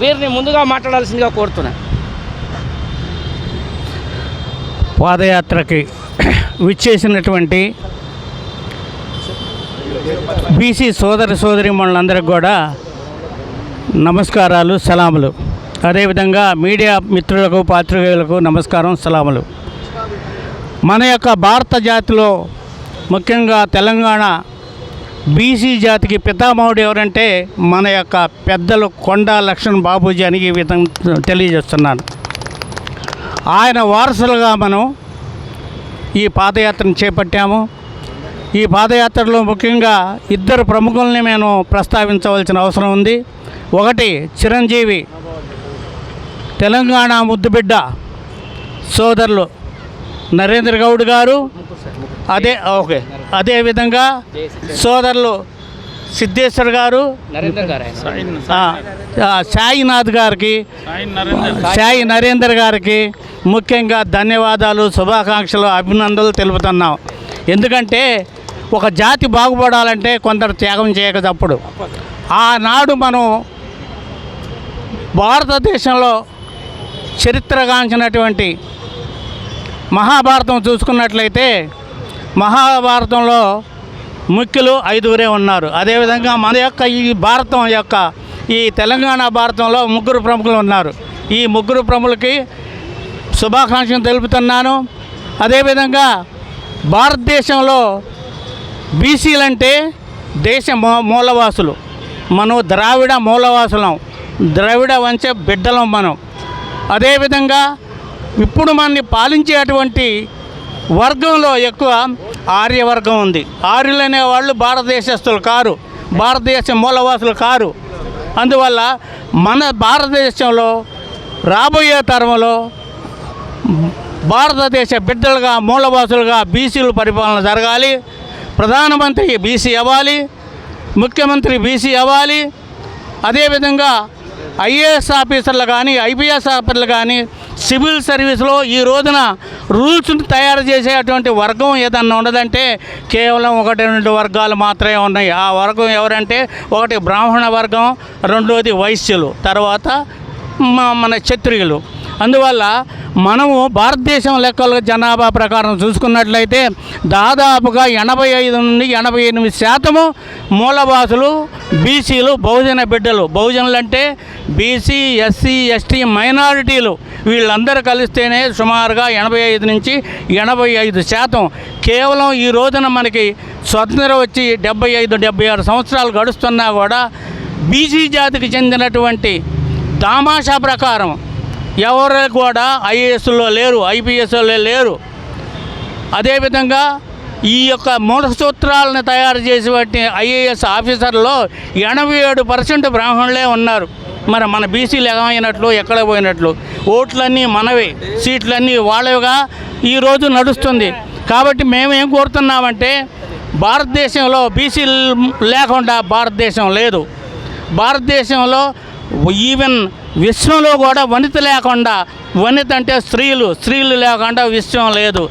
వీరిని ముందుగా మాట్లాడాల్సిందిగా కోరుతున్నా పాదయాత్రకి విచ్చేసినటువంటి బీసీ సోదర సోదరి మనులందరికీ కూడా నమస్కారాలు సలాములు. అదేవిధంగా మీడియా మిత్రులకు పాత్రికేయులకు నమస్కారం సలాములు. మన యొక్క భారత జాతిలో ముఖ్యంగా తెలంగాణ బీసీ జాతికి పితామహుడు ఎవరంటే మన యొక్క పెద్దలు కొండా లక్ష్మణ్ బాబూజీ అని ఈ విధంగా తెలియజేస్తున్నాను. ఆయన వారసులుగా మనం ఈ పాదయాత్రను చేపట్టాము. ఈ పాదయాత్రలో ముఖ్యంగా ఇద్దరు ప్రముఖుల్ని నేను ప్రస్తావించవలసిన అవసరం ఉంది. ఒకటి చిరంజీవి తెలంగాణ ముద్దుబిడ్డ సోదరులు నరేంద్ర గౌడ్ గారు అదే ఓకే. అదేవిధంగా సోదరులు సిద్ధేశ్వర్ గారు సాయినాథ్ గారికి సాయి నరేందర్. గారికి ముఖ్యంగా ధన్యవాదాలు శుభాకాంక్షలు అభినందనలు తెలుపుతున్నాం. ఎందుకంటే ఒక జాతి బాగుపడాలంటే కొందరు త్యాగం చేయక తప్పుడు ఆనాడు మనం భారతదేశంలో చరిత్రగాంచినటువంటి మహాభారతం చూసుకున్నట్లయితే మహాభారతంలో ముఖ్యులు ఐదుగురే ఉన్నారు. అదేవిధంగా మన యొక్క ఈ భారతం యొక్క ఈ తెలంగాణ భారతంలో ముగ్గురు ప్రముఖులు ఉన్నారు. ఈ ముగ్గురు ప్రముఖులకి శుభాకాంక్షలు తెలుపుతున్నాను. అదేవిధంగా భారతదేశంలో బీసీలంటే దేశ మూ మూలవాసులు. మనం ద్రావిడ మూలవాసులం. ద్రావిడ వంశ బిడ్డలం మనం. అదేవిధంగా ఇప్పుడు మనని పాలించేటువంటి వర్గంలో ఎక్కువ ఆర్యవర్గం ఉంది. ఆర్యులు అనేవాళ్ళు భారతదేశస్తులు కారు. భారతదేశ మూలవాసులు కారు. అందువల్ల మన భారతదేశంలో రాబోయే తరంలో భారతదేశ బిడ్డలుగా మూలవాసులుగా బీసీలు పరిపాలన జరగాలి. ప్రధానమంత్రి బీసీ అవ్వాలి. ముఖ్యమంత్రి బీసీ అవ్వాలి. అదేవిధంగా ఐఏఎస్ ఆఫీసర్లు కానీ ఐపీఎస్ ఆఫీసర్లు కానీ సివిల్ సర్వీస్లో ఈ రోజున రూల్స్ని తయారు చేసేటువంటి వర్గం ఏదన్నా ఉన్నదంటే కేవలం ఒకటి రెండు వర్గాలు మాత్రమే ఉన్నాయి. ఆ వర్గం ఎవరంటే ఒకటి బ్రాహ్మణ వర్గం రెండోది వైశ్యులు తర్వాత మన క్షత్రియులు. అందువల్ల మనము భారతదేశం లెక్కల జనాభా ప్రకారం చూసుకున్నట్లయితే దాదాపుగా ఎనభై ఐదు నుండి ఎనభై ఎనిమిది శాతము మూలవాసులు బీసీలు బహుజన బిడ్డలు. బహుజనులు అంటే బీసీ ఎస్సీ ఎస్టీ మైనారిటీలు వీళ్ళందరూ కలిస్తేనే సుమారుగా ఎనభై ఐదు నుంచి ఎనభై ఐదు శాతం. కేవలం ఈ రోజున మనకి స్వతంత్రం వచ్చి డెబ్బై ఐదు డెబ్బై ఆరు సంవత్సరాలు గడుస్తున్నా కూడా బీసీ జాతికి చెందినటువంటి దామాషా ప్రకారం ఎవరు కూడా ఐఏఎస్లో లేరు ఐపీఎస్లో లేరు. అదేవిధంగా ఈ యొక్క మూల సూత్రాలను తయారు చేసేటువంటి ఐఏఎస్ ఆఫీసర్లో ఎనభై ఏడు పర్సెంట్ బ్రాహ్మణులే ఉన్నారు. మరి మన బీసీలు ఎగమైనట్లు ఎక్కడ పోయినట్లు? ఓట్లన్నీ మనవే సీట్లన్నీ వాళ్ళవిగా ఈరోజు నడుస్తుంది. కాబట్టి మేము ఏం కోరుతున్నామంటే భారతదేశంలో బీసీలు లేకుండా భారతదేశం లేదు. భారతదేశంలో ఈవెన్ విశ్వంలో కూడా వనిత లేకుండా వనిత అంటే స్త్రీలు స్త్రీలు లేకుండా విశ్వం లేదు.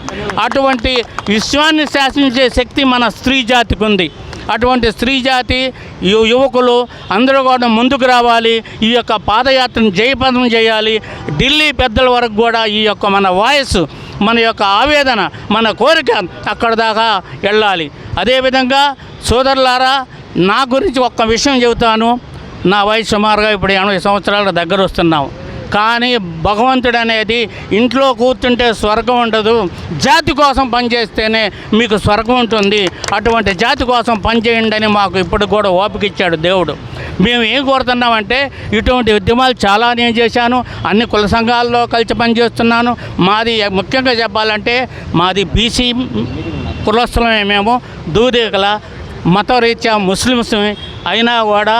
అటువంటి విశ్వాన్ని శాసించే శక్తి మన స్త్రీ జాతికి ఉంది అటువంటి స్త్రీ జాతి యువకులు అందరూ కూడా ముందుకు రావాలి. ఈ యొక్క పాదయాత్రను జయపదం చేయాలి. ఢిల్లీ పెద్దల వరకు కూడా ఈ యొక్క మన వాయిస్ మన యొక్క ఆవేదన మన కోరిక అక్కడ దాకా వెళ్ళాలి. అదేవిధంగా సోదరులారా నా గురించి ఒక్క విషయం చెబుతాను. నా వయసు సుమారుగా ఇప్పుడు ఎనభై సంవత్సరాల దగ్గర వస్తున్నాం. కానీ భగవంతుడు అనేది ఇంట్లో కూర్చుంటే స్వర్గం ఉండదు. జాతి కోసం పనిచేస్తేనే మీకు స్వర్గం ఉంటుంది. అటువంటి జాతి కోసం పనిచేయండి అని మాకు ఇప్పుడు కూడా ఓపిక ఇచ్చాడు దేవుడు. మేము ఏం కోరుతున్నామంటే ఇటువంటి ఉద్యమాలు చాలా నేను చేశాను. అన్ని కుల సంఘాల్లో కలిసి పనిచేస్తున్నాను. మాది ముఖ్యంగా చెప్పాలంటే మాది బీసీ కులస్థలమే మేము. దూదేకల మతరీత్యా ముస్లిమ్స్ అయినా కూడా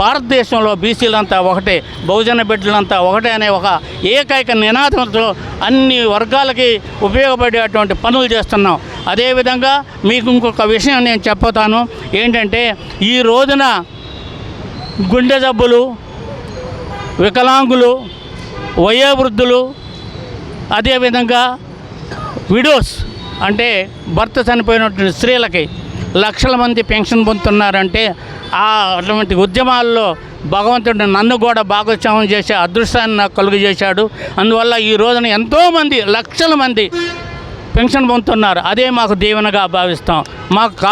భారతదేశంలో బీసీలంతా ఒకటే బహుజన బిడ్డలంతా ఒకటే అనే ఒక ఏకైక నినాదంతో అన్ని వర్గాలకి ఉపయోగపడేటువంటి పనులు చేస్తున్నాం. అదేవిధంగా మీకు ఇంకొక విషయం నేను చెప్పుతాను. ఏంటంటే ఈ రోజున గుండె జబ్బులు వికలాంగులు వయోవృద్ధులు అదేవిధంగా విడోస్ అంటే భర్త చనిపోయినటువంటి స్త్రీలకి లక్షల మంది పెన్షన్ పొందుతున్నారంటే ఆ అటువంటి ఉద్యమాల్లో భగవంతుడు నన్ను కూడా భాగస్వామ్యం చేసే అదృష్టాన్ని నాకు కలుగు చేశాడు అందువల్ల ఈ రోజున ఎంతోమంది లక్షల మంది పెన్షన్ పొందుతున్నారు. అదే మాకు దీవెనగా భావిస్తాం. మాకు